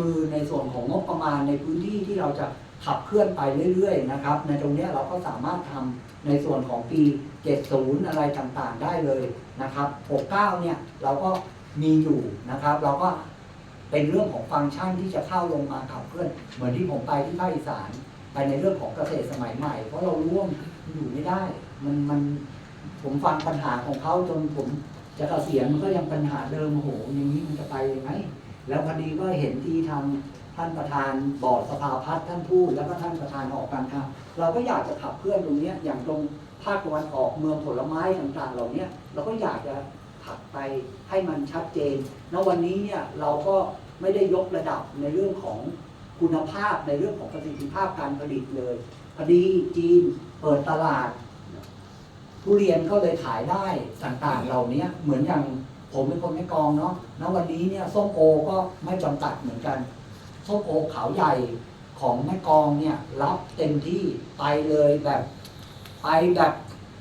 มือในส่วนของงบประมาณในพื้นที่ที่เราจะขับเคลื่อนไปเรื่อยๆนะครับ ในตรงนี้เราก็สามารถทำในส่วนของปี 70 อะไรต่างๆได้เลยนะครับ 69 เนี่ยเราก็มีอยู่นะครับ เราก็เป็นเรื่องของฟังก์ชันที่จะเข้าลงมาขับเคลื่อน เหมือนที่ผมไปที่ภาคอีสาน ไปในเรื่องของเกษตรสมัยใหม่ เพราะเราร่วมอยู่ไม่ได้ มันมันผมฟังปัญหาของเขาจนผมจะเกษียณมันก็ยังปัญหาเดิมโอ้โหอย่างนี้มันจะไปยังไง แล้วพอดีก็เห็นที่ทางท่านประธานบอร์ดสภาพัฒน์ท่านพูดแล้วก็ท่านประธานออกการค้าเราก็อยากจะขับเคลื่อนตรงนี้อย่างตรงภาคตะวันออกเมืองผลไม้ต่างๆ เหล่านี้เราก็อยากจะขับไปให้มันชัดเจนณวันนี้เนี่ยเราก็ไม่ได้ยกระดับในเรื่องของคุณภาพในเรื่องของประสิทธิภาพการผลิตเลยพอดีจีนเปิดตลาดทุเรียนก็เลยขายได้ต่างๆ เหล่านี้เหมือนอย่าง ผมเป็นคนแม่กองเนาะณวันนี้เนี่ยส้มโอก็ไม่จำกัดเหมือนกัน ส้มโอขาวใหญ่ของแม่กองเนี่ย รับเต็มที่ไปเลยแบบ ไปแบบ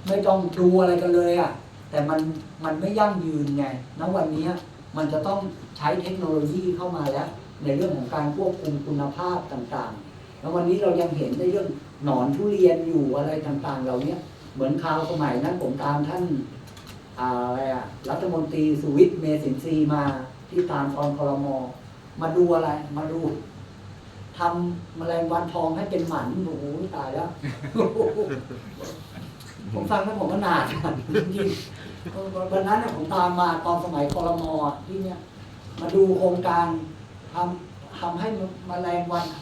ไม่ต้องดูอะไรกันเลยอะ่ะ แต่มันมันไม่ยั่งยืนไงณวันนี้มันจะต้องใช้เทคโนโลยีเข้ามาแล้ว ในเรื่องของการควบคุมคุณภาพต่างๆ แล้ววันนี้เรายังเห็นในเรื่องหนอนทุเรียนอยู่อะไรต่างๆเหล่านี้เหมือนคราวสมัยนั้นผมตามท่าน อะไรอะรัฐมนตรีสุวิทย์เมสินทรีมาที่ตามตอนคอรมอมาดูอะไรมาดูทำแมลงวันทองให้เป็นหมันโอ้โหตายแล้ว ผมฟังแล้วผมก็หนาดจริงวันนั้นน่ะผมตามมาตอนสมัยคอรมอที่เนี่ย มาดูโครงการทำทำให้มแมลงวัน